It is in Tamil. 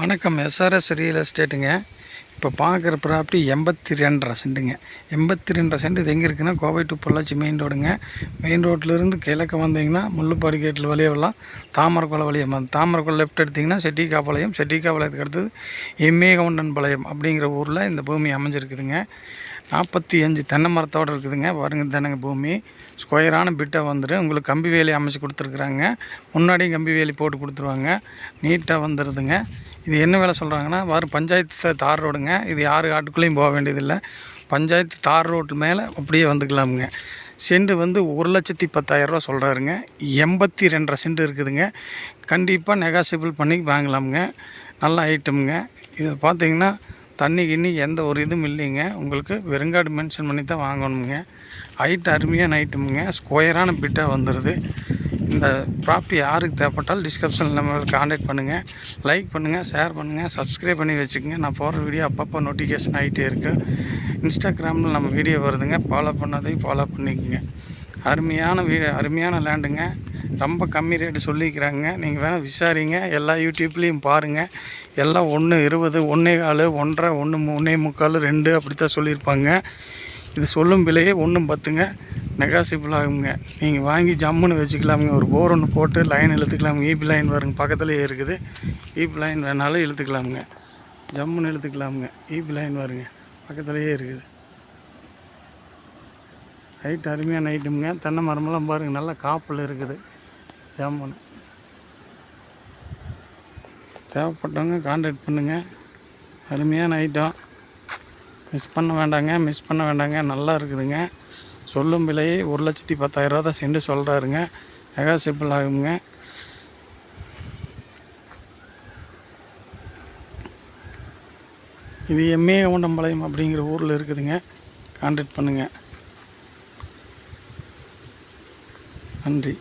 வணக்கம். எஸ்ஆர்எஸ் ரியல் எஸ்டேட்டுங்க இப்போ பார்க்குற ப்ராப்பர்ட்டி எண்பத்தி ரெண்டரை சென்ட்டுங்க. எண்பத்தி ரெண்டரை சென்ட் இது எங்கே இருக்குன்னா கோவை டு பொள்ளாச்சி மெயின் ரோடுங்க மெயின் ரோட்லேருந்து கிழக்கு வந்தீங்கன்னா முள்ளுப்பாடி கேட்டில் வழியே தாமரக்குளம் வழியம் அந்த தாமரக்குளம் லெஃப்ட் எடுத்திங்கன்னா செட்டிக்காப்பாளையம் செட்டிக்காப்பாளையத்துக்கு அடுத்தது எம்ஏ கவுண்டன் பாளையம் அப்படிங்கிற ஊரில் இந்த பூமி அமைஞ்சிருக்குதுங்க. நாற்பத்தி அஞ்சு தென்னை மரத்தோடு இருக்குதுங்க. பாருங்க தானங்க பூமி. ஸ்கொயரான பிட்டாக வந்துடும் உங்களுக்கு கம்பி வேலி அமைச்சு கொடுத்துருக்குறாங்க. முன்னாடியும் கம்பி வேலி போட்டு கொடுத்துருவாங்க. நீட்டாக வந்துடுதுங்க இது என்ன வேலை சொல்கிறாங்கன்னா வரும் பஞ்சாயத்து தார் ரோடுங்க. இது யார் காட்டுக்குள்ளேயும் போக வேண்டியதில்லை. பஞ்சாயத்து தார் ரோட்டு மேலே அப்படியே வந்துக்கலாமுங்க. செண்டு வந்து ஒரு லட்சத்தி பத்தாயிரரூவா சொல்கிறாருங்க எண்பத்தி ரெண்டரை சென்ட் இருக்குதுங்க. கண்டிப்பாக நெகாசிபிள் பண்ணி வாங்கலாமுங்க. நல்ல ஐட்டமுங்க. இதை பார்த்தீங்கன்னா தண்ணி கிண்ணி எந்த ஒரு இதுவும் இல்லைங்க. உங்களுக்கு வெறுங்காடு மென்ஷன் பண்ணி தான் வாங்கணுமுங்க. ஹைட் அருமையான ஐட்டமுங்க. ஸ்கொயரான பிட்டாக வந்துடுது இந்த ப்ராப்பர்ட்டி யாருக்கு தேவைப்பட்டாலும் டிஸ்கிரிப்ஷனில் நம்பருக்கு காண்டாக்ட் பண்ணுங்கள் லைக் பண்ணுங்கள் ஷேர் பண்ணுங்கள் சப்ஸ்கிரைப் பண்ணி வச்சுக்கோங்க. நான் போடுற வீடியோ அப்பப்போ நோட்டிஃபிகேஷன் ஆகிட்டே இருக்குது இன்ஸ்டாகிராமில் நம்ம வீடியோ வருதுங்க. ஃபாலோ பண்ணதையும் ஃபாலோ பண்ணிக்கோங்க. அருமையான வீடு அருமையான லேண்டுங்க ரொம்ப கம்மி ரேட்டு சொல்லிக்கிறாங்க. நீங்கள் வேணால் விசாரிங்க. எல்லா யூடியூப்லேயும் பாருங்கள் எல்லாம் ஒன்று இருபது ஒன்றே கால் ஒன்றரை ஒன்று ஒன்றே முக்கால் ரெண்டு அப்படி தான் சொல்லியிருப்பாங்க. இது சொல்லும் விலையே ஒன்றும் பத்துங்க. நெகாசிபிள் ஆகுங்க நீங்கள் வாங்கி ஜம்முன்னு வச்சுக்கலாமுங்க. ஒரு போர் ஒன்று போட்டு லைன் இழுத்துக்கலாமுங்க. ஈபி லைன் வருங்க பக்கத்துலேயே இருக்குது. ஈபி லைன் வேணாலும் இழுத்துக்கலாமுங்க. ஜம்முன்னு இழுத்துக்கலாமுங்க. ஈபி லைன் வருங்க பக்கத்துலேயே இருக்குது. ஹைட் அருமையான ஐட்டமுங்க தென்னை மரமெல்லாம் பாருங்கள் நல்லா காப்பில் இருக்குது. ஜம்முன்னு. தேவைப்பட்டவங்க கான்டாக்ட் பண்ணுங்கள் அருமையான ஐட்டம் மிஸ் பண்ண வேண்டாங்க மிஸ் பண்ண வேண்டாங்க. நல்லா இருக்குதுங்க. சொல்லும் விலையை ஒரு லட்சத்தி பத்தாயிரரூவா தான் சென்று சொல்கிறாருங்க நெகாசிபிள் ஆகுங்க. இது எம்ஏ கவுண்டம்பாளையம் அப்படிங்கிற ஊரில் இருக்குதுங்க. கான்டாக்ட் பண்ணுங்கள் நன்றி.